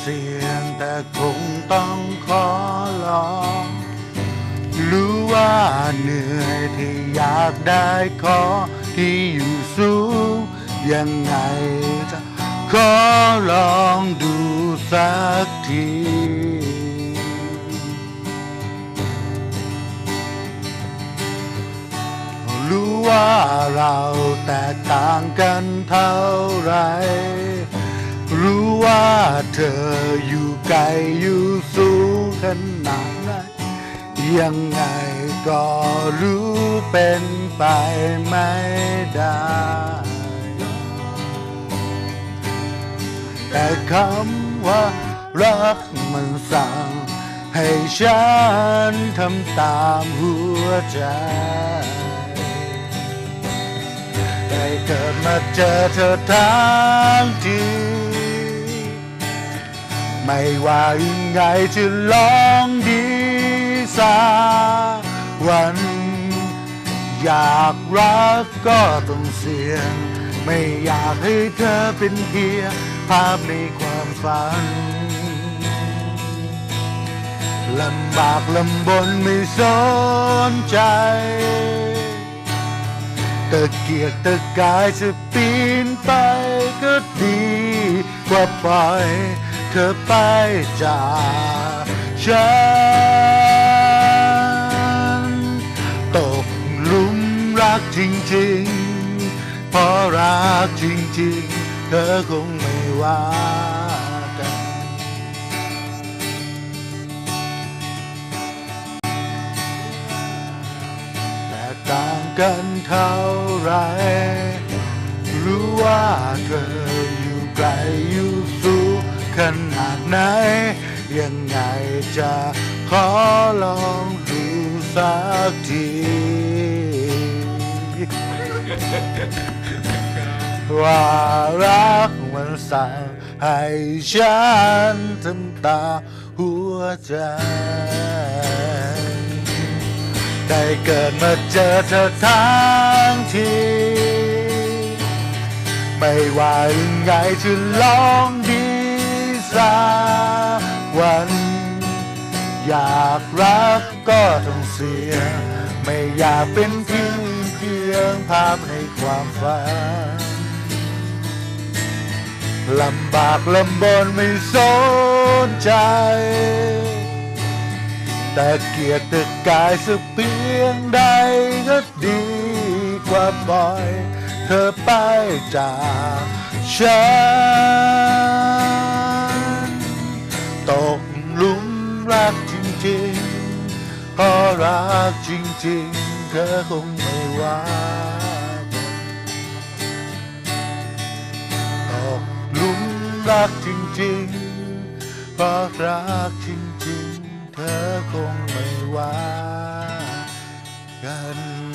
เสียงแต่คงต้องขอลองรู้ว่าเหนื่อยที่อยากได้ขอที่อยู่สูงยังไงจะขอลองดูสักทีรู้ว่าเราแตกต่างกันเท่าไหร รู้ว่าเธออยู่ไกลอยู่สูงขนาดไหนยังไงก็รู้เป็นไปไม่ได้ แต่คำว่ารักมันสั่ง ให้ฉันทำตามหัวใจได้เกิดมาเจอเธอทั้งที ไม่ว่ายังไงจะลองดีสักวัน อยากรักก็ต้องเสี่ยง ไม่อยากให้เธอเป็นเพียงภาพในความฝันลำบากลำบนไม่สนใจตะเกียกตะกายจะปีนไปก็ดีกว่าปล่อย ธอไปจากฉัน ตกหลุมรักจริงๆ เพราะรักจริงๆ เธอคงไม่ว่ากันแต่ต่างกันเท่าไร รู้ว่าเธออยู่ไกลอยู่ ไหน ยังไงจะขอลองดูสักทีว่ารักมันสั่งให้ฉันทำตาหัวใจ ได้เกิดมาเจอเธอทั้งที ไม่ว่ายังไงจะลองดี สักวัน อยากรักก็ต้องเสี่ยงไม่อยากเป็นเพียงเพียงภาพในความฝันลำบากลำบนไม่สนใจ แต่เกียรติกายสักเพียงใดก็ดีกว่าปล่อย เธอไปจากฉัน จริงๆ เธอคงไม่ว่าตกลุมรักจริงๆเพราะรักจริงๆ เธอคงไม่ว่ากัน